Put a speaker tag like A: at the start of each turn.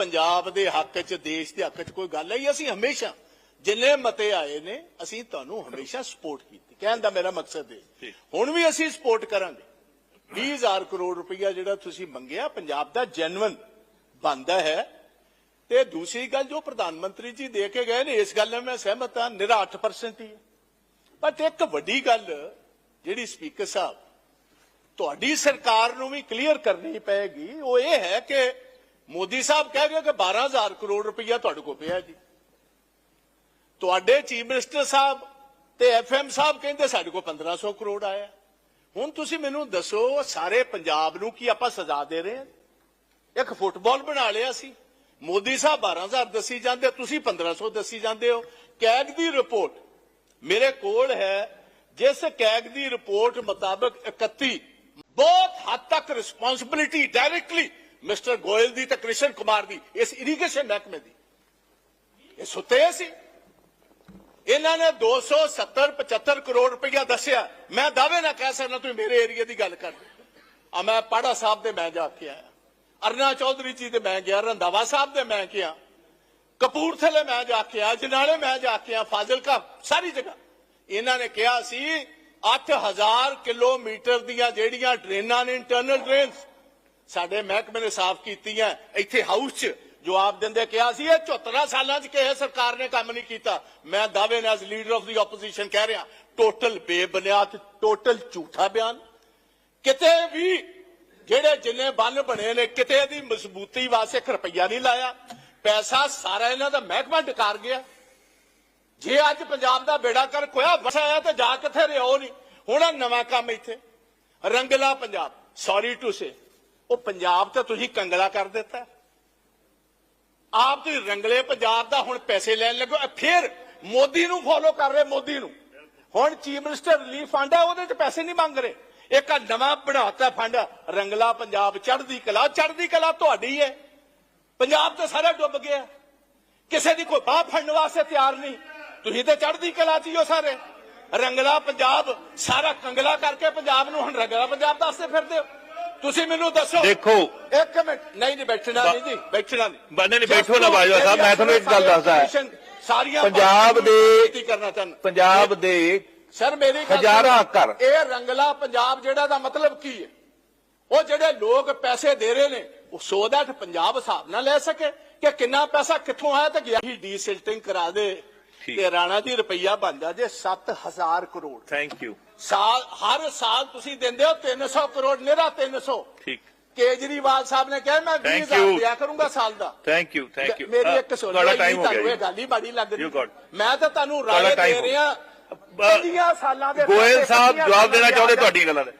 A: ਪੰਜਾਬ ਦੇ ਹੱਕ 'ਚ ਦੇਸ਼ ਦੇ ਹੱਕ 'ਚ ਕੋਈ ਗੱਲ ਹੀ ਅਸੀਂ ਹਮੇਸ਼ਾ ਜਿੰਨੇ ਮਤੇ ਆਏ ਨੇ ਅਸੀਂ ਤੁਹਾਨੂੰ ਹਮੇਸ਼ਾ ਸਪੋਰਟ ਕੀਤੀ। ਕਹਿਣ ਦਾ ਮੇਰਾ ਮਕਸਦ ਹੈ। ਹੁਣ ਵੀ ਅਸੀਂ ਸਪੋਰਟ ਕਰਾਂਗੇ। 20000 ਕਰੋੜ ਰੁਪਈਆ ਜਿਹੜਾ ਤੁਸੀਂ ਮੰਗਿਆ ਪੰਜਾਬ ਦਾ ਜੈਨੂਇਨ ਬੰਦਾ ਹੈ। ਤੇ ਦੂਸਰੀ ਗੱਲ ਜੋ ਪ੍ਰਧਾਨ ਮੰਤਰੀ ਜੀ ਦੇ ਕੇ ਗਏ ਨੇ ਇਸ ਗੱਲ ਨਾਲ ਮੈਂ ਸਹਿਮਤ ਹਾਂ ਨਿਰਾ 8% ਹੀ ਹੈ। ਬਟ ਇੱਕ ਵੱਡੀ ਗੱਲ ਜਿਹੜੀ ਸਪੀਕਰ ਸਾਹਿਬ ਤੁਹਾਡੀ ਸਰਕਾਰ ਨੂੰ ਵੀ ਕਲੀਅਰ ਕਰਨੀ ਪਏਗੀ ਉਹ ਇਹ ਹੈ ਕਿ ਮੋਦੀ ਸਾਹਿਬ ਕਹਿ ਗਏ ਕਿ 12000 ਕਰੋੜ ਰੁਪਈਆ ਤੁਹਾਡੇ ਕੋਲ ਪਿਆ ਜੀ। ਤੁਹਾਡੇ ਚੀਫ ਮਿਨਿਸਟਰ ਸਾਹਿਬ ਤੇ ਐਫਐਮ ਸਾਹਿਬ ਕਹਿੰਦੇ ਸਾਡੇ ਕੋਲ 1500 ਕਰੋੜ ਆਇਆ। ਹੁਣ ਤੁਸੀਂ ਮੈਨੂੰ ਦੱਸੋ, ਸਾਰੇ ਪੰਜਾਬ ਨੂੰ ਕੀ ਆਪਾਂ ਸਜ਼ਾ ਦੇ ਰਹੇ ਹਾਂ? ਇੱਕ ਫੁੱਟਬਾਲ ਬਣਾ ਲਿਆ ਸੀ। ਮੋਦੀ ਸਾਹਿਬ 12000 ਦੱਸੀ ਜਾਂਦੇ, ਤੁਸੀਂ 1500 ਦੱਸੀ ਜਾਂਦੇ ਹੋ। ਕੈਗ ਦੀ ਰਿਪੋਰਟ ਮੇਰੇ ਕੋਲ ਹੈ। ਜਿਸ ਕੈਗ ਦੀ ਰਿਪੋਰਟ ਮੁਤਾਬਕ 31 ਬਹੁਤ ਹੱਦ ਤੱਕ ਰਿਸਪੌਂਸਿਬਿਲਿਟੀ ਡਾਇਰੈਕਟਲੀ ਮਿਸਟਰ ਗੋਇਲ ਦੀ ਤੇ ਕ੍ਰਿਸ਼ਨ ਕੁਮਾਰ ਦੀ, ਇਸ ਇਰੀਗੇਸ਼ਨ ਮਹਿਕਮੇ ਦੀ। ਇਹ ਸੁੱਤੇ ਸੀ। ਇਹਨਾਂ ਨੇ 270 75 ਕਰੋੜ ਰੁਪਇਆ ਦੱਸਿਆ। ਮੈਂ ਦਾਅਵੇ ਨਾ ਕਹਿ ਸਕਦਾ ਤੁਸੀਂ ਮੇਰੇ ਏਰੀਆ ਦੀ ਗੱਲ ਕਰ ਆ ਮੈਂ ਪਾੜਾ ਸਾਹਿਬ ਦੇ ਮੈਂ ਜਾ ਕੇ ਆਇਆ। ਅਰਨਾ ਚੌਧਰੀ ਜੀ ਦੇ ਮੈਂ ਗਿਆ ਰੰਦਾਵਾ ਸਾਹਿਬ ਦੇ ਮੈਂ ਗਿਆ। ਕਪੂਰਥਲੇ ਮੈਂ ਜਾ ਕੇ ਆਇਆ, ਜਨਾਲੇ ਮੈਂ ਜਾ ਕੇ ਆਇਆ, ਫਾਜ਼ਿਲਕਾ, ਸਾਰੀ ਜਗ੍ਹਾ। ਇਹਨਾਂ ਨੇ ਕਿਹਾ ਸੀ 8000 ਕਿਲੋਮੀਟਰ ਦੀਆਂ ਜਿਹੜੀਆਂ ਡਰੇਨਾਂ ਨੇ ਇੰਟਰਨਲ ਡਰੇਨਸ ਸਾਡੇ ਮਹਿਕਮੇ ਨੇ ਸਾਫ਼ ਕੀਤੀਆਂ, ਇੱਥੇ ਹਾਊਸ 'ਚ ਜਵਾਬ ਦਿੰਦੇ ਕਿਹਾ ਸੀ, ਇਹ 74 ਸਾਲਾਂ 'ਚ ਕਿਸੇ ਸਰਕਾਰ ਨੇ ਕੰਮ ਨਹੀਂ ਕੀਤਾ। ਮੈਂ ਦਾਅਵੇ ਨਾਲ ਲੀਡਰ ਆਫ ਦੀ ਆਪੋਜੀਸ਼ਨ ਕਹਿ ਰਿਹਾ ਟੋਟਲ ਬੇਬੁਨਿਆਦ ਟੋਟਲ ਝੂਠਾ ਬਿਆਨ। ਕਿਤੇ ਵੀ ਜਿਹੜੇ ਜਿੰਨੇ ਬੰਨ ਬਣੇ ਨੇ, ਕਿਤੇ ਦੀ ਮਜ਼ਬੂਤੀ ਵਾਸਤੇ ਇੱਕ ਰੁਪਈਆ ਨਹੀਂ ਲਾਇਆ। ਪੈਸਾ ਸਾਰਾ ਇਹਨਾਂ ਦਾ ਮਹਿਕਮਾ ਡਕਾਰ ਗਿਆ। ਜੇ ਅੱਜ ਪੰਜਾਬ ਦਾ ਬੇੜਾ ਕਰ ਕੋਇਆ ਵਸਾਇਆ ਤੇ ਜਾ ਕਿੱਥੇ ਰਿਹਾ ਉਹ ਨਹੀਂ। ਹੁਣ ਨਵਾਂ ਕੰਮ ਇੱਥੇ। Rangla Punjab sorry to say ਉਹ ਪੰਜਾਬ ਤਾਂ ਤੁਸੀਂ ਕੰਗਲਾ ਕਰ ਦਿੱਤਾ। ਆਪ ਤੁਸੀਂ ਰੰਗਲੇ ਪੰਜਾਬ ਦਾ ਹੁਣ ਪੈਸੇ ਲੈਣ ਲੱਗੋ ਫਿਰ ਮੋਦੀ ਨੂੰ ਫੋਲੋ ਕਰ ਰਹੇ ਮੋਦੀ ਨੂੰ। ਹੁਣ ਚੀਫ ਮਿਨਿਸਟਰ ਰਿਲੀਫ ਫੰਡ ਹੈ, ਉਹਦੇ ਚ ਪੈਸੇ ਨਹੀਂ ਮੰਗ ਰਹੇ। ਇੱਕ ਆਹ ਨਵਾਂ ਬਣਾਤਾ ਫੰਡ, ਰੰਗਲਾ ਪੰਜਾਬ ਚੜ੍ਹਦੀ ਕਲਾ ਚੜ੍ਹਦੀ ਕਲਾ ਤੁਹਾਡੀ ਹੈ। ਪੰਜਾਬ ਤਾਂ ਸਾਰਾ ਡੁੱਬ ਗਿਆ। ਕਿਸੇ ਦੀ ਕੋਈ ਬਾਹ ਫੜਨ ਵਾਸਤੇ ਤਿਆਰ ਨਹੀਂ। ਤੁਸੀਂ ਤਾਂ ਚੜ੍ਹਦੀ ਕਲਾ ਚ ਹੀ ਹੋ ਸਾਰੇ। ਰੰਗਲਾ ਪੰਜਾਬ, ਸਾਰਾ ਕੰਗਲਾ ਕਰਕੇ ਪੰਜਾਬ ਨੂੰ ਹੁਣ ਰੰਗਲਾ ਪੰਜਾਬ ਦੱਸਦੇ ਫਿਰਦੇ ਹੋ। ਤੁਸੀਂ ਮੈਨੂੰ ਦੱਸੋ
B: ਦੇਖੋ।
A: ਇੱਕ ਮਿੰਟ ਨਹੀਂ ਨਹੀਂ ਬੈਠਣਾ ਨਹੀਂ ਜੀ ਬੈਠਣਾ ਨਹੀਂ
B: ਬੰਦੇ ਨੇ ਬੈਠੋ ਨਾ ਬਾਜਵਾ ਸਾਹਿਬ, ਮੈਂ ਤੁਹਾਨੂੰ ਇੱਕ ਗੱਲ ਦੱਸਦਾ।
A: ਸਾਰੀਆਂ
B: ਪੰਜਾਬ ਦੇ-
A: ਬੇਨਤੀ ਕਰਨਾ ਚਾਹੁੰਦਾ
B: ਪੰਜਾਬ ਦੇ
A: ਸਰ ਮੇਰੀ ਗੱਲ
B: ਹਜ਼ਾਰਾਂ। ਘਰ।
A: ਇਹ ਰੰਗਲਾ ਪੰਜਾਬ ਜਿਹੜਾ ਦਾ ਮਤਲਬ ਕੀ ਹੈ ਉਹ ਜਿਹੜੇ ਲੋਕ ਪੈਸੇ ਦੇ ਰਹੇ ਨੇ ਉਹ ਸੋ ਦੈਟ ਪੰਜਾਬ ਹਿਸਾਬ ਨਾਲ ਲੈ ਸਕੇ ਕਿ ਕਿੰਨਾ ਪੈਸਾ ਕਿੱਥੋਂ ਆਇਆ ਤੇ ਗਿਆ ਹੀ ਡੀਸਿਲਟਿੰਗ ਕਰਾ ਦੇ। ਤੇ ਰਾਣਾ ਜੀ ਰੁਪਈਆ ਬਣ ਜਾ ਜੇ 7000 ਕਰੋੜ।
B: ਥੈਂਕ ਯੂ
A: ਸਾਲ ਹਰ ਸਾਲ ਤੁਸੀਂ ਦਿੰਦੇ ਹੋ 300 ਕਰੋੜ ਨਿਹਰਾ 300
B: ਠੀਕ।
A: ਕੇਜਰੀਵਾਲ ਸਾਹਿਬ ਨੇ ਕਿਹਾ ਮੈਂ
B: Thank
A: 20000
B: you.
A: ਦਿਆ ਕਰੂੰਗਾ ਸਾਲ ਦਾ।
B: ਥੈਂਕ ਯੂ ਥੈਂਕ ਯੂ
A: ਮੇਰੀ ਇੱਕ ਸੁਣ
B: ਤੁਹਾਡਾ ਹੋ
A: ਤੁਹਾਨੂੰ
B: ਗਿਆ
A: ਇਹ ਗੱਲ ਹੀ ਬੜੀ ਲੱਗ ਰਹੀ ਮੈਂ ਤਾਂ ਤੁਹਾਨੂੰ
B: ਤੁਹਾਡਾ
A: ਰਾਏ ਦੇ ਰਿਹਾ
B: ਬ-
A: 50 ਸਾਲਾਂ ਦੇ
B: ਗੋਇਲ ਸਾਹਿਬ ਜਵਾਬ ਦੇਣਾ ਚਾਹੁੰਦੇ
A: ਦੇ
B: ਤੁਹਾਡੀਆਂ ਗੱਲਾਂ ਦੇ।